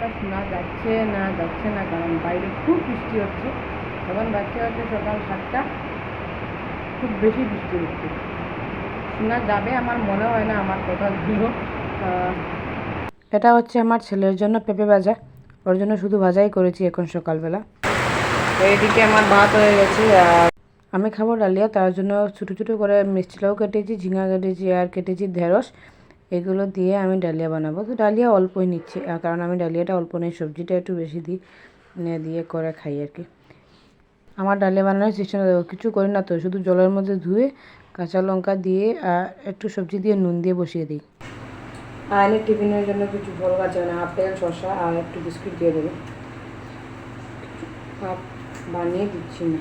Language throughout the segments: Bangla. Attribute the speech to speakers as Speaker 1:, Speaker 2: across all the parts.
Speaker 1: জানি না যাচ্ছে না যাচ্ছে না কারণ বাইরে খুব বৃষ্টি হচ্ছে। এখন বাচ্চা হচ্ছে সকাল সাতটা। খুব বেশি বৃষ্টি হচ্ছে। শোনা যাবে আমার মনে হয় না আমার কথাগুলো আহ, এটা হচ্ছে আমার ছেলের জন্য পেঁপে ভাজা। ওর জন্য শুধু ভাজাই করেছি এখন সকালবেলা। এইদিকে আমার ভাত হয়ে গেছে আর আমি খাব ডালিয়া। তার জন্য ছোটো ছোটো করে মিষ্টিটাও কেটেছি ঝিঙা কেটেছি আর কেটেছি ঢেঁড়স। এগুলো দিয়ে আমি ডালিয়া বানাবো। তো ডালিয়া অল্পই নিচ্ছি কারণ আমি ডালিয়াটা অল্প নেই, সবজিটা একটু বেশি দিই দিয়ে করে খাই আর কি। আমার ডালিয়া বানানোর দেখো কিছু করি না তো, শুধু জলের মধ্যে ধুয়ে কাঁচা লঙ্কা দিয়ে আর একটু সবজি দিয়ে নুন দিয়ে বসিয়ে দিই। এনে টিফিনের জন্য কিছু ফল গাছ মানে আপেল শসা আর একটু বিস্কুট দিয়ে দেবে। বানিয়ে দিচ্ছি না।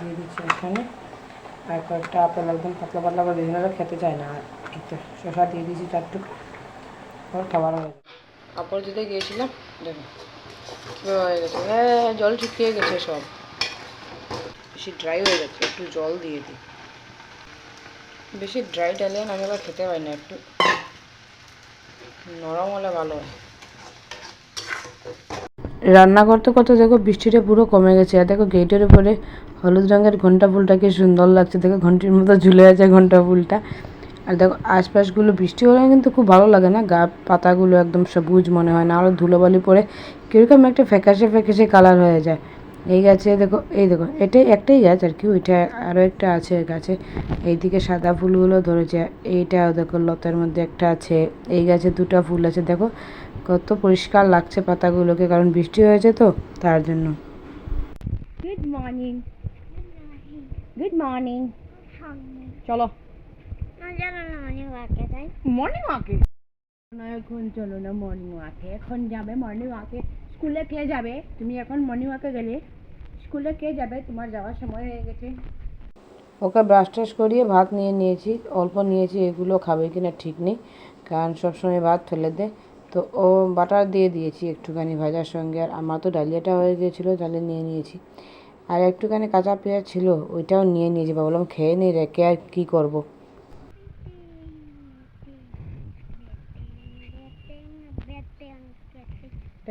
Speaker 1: দিয়ে দিচ্ছি এখানে। আর কয়েকটা আপেল একদম পাতলা পাতলা করে নাহলে খেতে চায় না আর একটু শসা দিয়ে দিয়েছি চারটুক ওর খাবার হয়ে কাপড় দিতে গিয়েছিলাম দেখো হয়ে গেছে। হ্যাঁ জল শুকিয়ে গেছে সব। বেশি ড্রাই হয়ে গেছে একটু জল দিয়ে দিই। বেশি ড্রাই ডালে আমি আবার খেতে পারি না, একটু নরম হলে ভালো হয়। রান্না করতে করতে দেখো বৃষ্টিটা পুরো কমে গেছে। আর দেখো গেটের উপরে হলুদ রঙের ঘণ্টা ফুলটা কি সুন্দর লাগছে। দেখো ঘন্টির মতো ঝুলে আছে ঘণ্টা ফুলটা। আর দেখো আশপাশগুলো বৃষ্টি হলে কিন্তু খুব ভালো লাগে না। গা, পাতাগুলো একদম সবুজ মনে হয় না। আরও ধুলোবালি পরে কীরকম একটা ফ্যাকাশে ফ্যাকাশে কালার হয়ে যায়। এই গাছে দেখো এই দেখো এটাই একটাই গাছ আর কি ওইটা আরও একটা আছে গাছে। এইদিকে সাদা ফুলগুলো ধরেছে এইটাও দেখো লতার মধ্যে একটা আছে। এই গাছে দুটো ফুল আছে দেখো কত পরিষ্কার লাগছে পাতাগুলোকে কারণ বৃষ্টি হয়েছে তো তার জন্য। গুড মর্নিং গুড মর্নিং চলো। মর্নিং ওয়াকে না এখন চলো না মর্নিং ওয়াকে এখন যাবে মর্নিং ওয়াকে স্কুলে কে যাবে? তুমি এখন মর্নিং ওয়াকে গেলে স্কুলে কে যাবে? তোমার যাওয়ার সময় হয়ে গেছে। ওকে ব্রাশ টাশ করিয়ে ভাত নিয়ে নিয়েছি, অল্প নিয়েছি, এগুলো খাবে কিনা ঠিক নেই, কারণ সবসময় ভাত ফেলে দেয় তো ও বাটার দিয়ে দিয়েছি একটুখানি ভাজার সঙ্গে, আর আমার তো ডালিয়াটা হয়ে গিয়েছিল, তাহলে নিয়ে নিয়েছি। আর একটুখানি কাঁচা পেঁয়াজ ছিল, ওইটাও নিয়ে নিয়েছি, ভাবলাম খেয়ে নিই রেখে আর কী করব?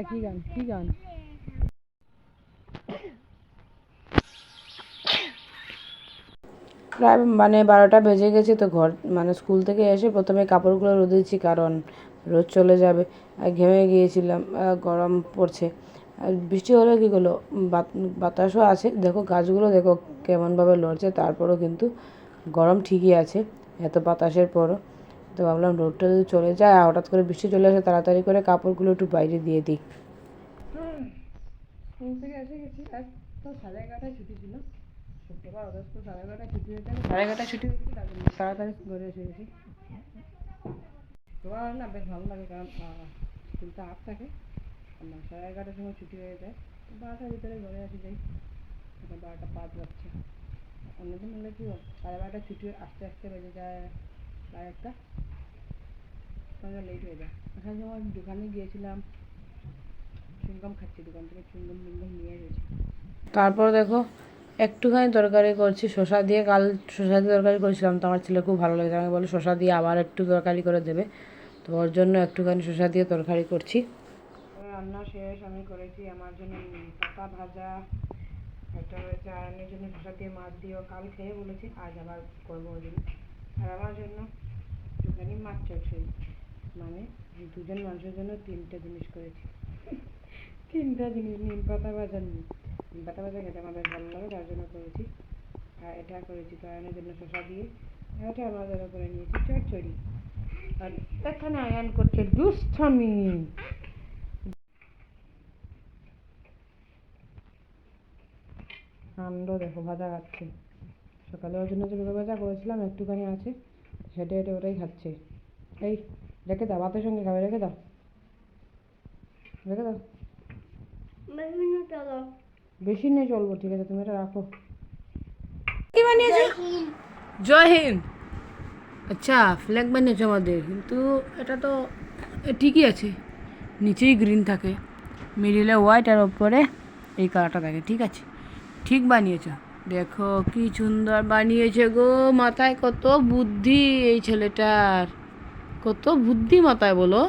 Speaker 1: কী গান? কী গান? প্রায় মানে বারোটা বেজে গেছে তো ঘর মানে স্কুল থেকে এসে প্রথমে কাপড়গুলো রোদে দিচ্ছি কারণ রোদ চলে যাবে। আর ঘেমে গিয়েছিলাম গরম পড়ছে। আর বৃষ্টি হলে কী হলো বাত- বাতাসও আছে। দেখো গাছগুলো দেখো কেমনভাবে লড়ছে, তারপরও কিন্তু গরম ঠিকই আছে, এত বাতাসের পরও। তো ভাবলাম রোদটা যদি চলে যায়, হঠাৎ করে বৃষ্টি চলে আসে, তাড়াতাড়ি করে কাপড়গুলো একটু বাইরে দিয়ে দিই। সাড়ে ছুটি তাড়াতাড়ি ঘরে এসে গেছি। না বেশ ভালো লাগে, কারণ স্কুলটা থাকে। আমার সাড়ে এগারোটার সময় ছুটি হয়ে যায়। বারোটার ভিতরে ঘরে এসে যাই। বারোটা পাঁচ বাজছে। অন্যদিন হলে কি সাড়ে বারোটায় ছুটি আসতে আসতে বেজে যায়। সাড়ে একটা? লেট হয়ে যায়। সময় দোকানে গিয়েছিলাম চুইংগাম খাচ্ছি দোকান থেকে টুইংগাম নিয়ে এসেছি। তারপর দেখো একটুখানি তরকারি করছি শসা দিয়ে কাল শসা দিয়ে তরকারি করেছিলাম তো আমার ছেলে খুব ভালো লেগেছে। আমাকে বলে শসা দিয়ে আবার একটু তরকারি করে দেবে। তো ওর জন্য একটুখানি শসা দিয়ে তরকারি করছি। রান্না শেষ আমি করেছি আমার জন্য পাতা ভাজা একটা হয়েছে আয়নের জন্য শসা দিয়ে মাছ দিয়েও কাল খেয়ে বলেছি আজ আবার করব ওই জন্য আর আমার জন্য একটুখানি মাছ চচ্চড়ি মানে দুজন মানুষের জন্য তিনটে জিনিস করেছি। তিনটা জিনিস, নিম পাতা ভাজা নিম। নিম পাতা ভাজা খেতে বেশ ভালো লাগে, তার জন্য করেছি। আর এটা করেছি আয়নের জন্য শসা দিয়ে। এটা জন্য করে নিয়েছি চচ্চড়ি। আর এখানে আয়ান করছে দুষ্টামি। কাণ্ড দেখো, ভাজা খাচ্ছে। সকালে ওর জন্য যে পেঁপে করেছিলাম, একটুখানি আছে হেঁটে হেঁটে ওটাই খাচ্ছে। এই, রেখে দাও, ভাতের সঙ্গে খাবে, রেখে দাও। রেখে দাও। বেশি নিয়ে চলবো, ঠিক আছে, তুমি এটা রাখো। কি বানিয়েছো? জয় হিন্দ। আচ্ছা ফ্ল্যাগ বানিয়েছো আমাদের, কিন্তু এটা তো ঠিকই আছে। নিচেই গ্রিন থাকে মিডিলে হোয়াইট আর ওপরে এই কালারটা থাকে, ঠিক আছে। ঠিক বানিয়েছো। দেখো কি সুন্দর বানিয়েছে গো মাথায় কত বুদ্ধি এই ছেলেটার। কত বুদ্ধি মাথায় বলো।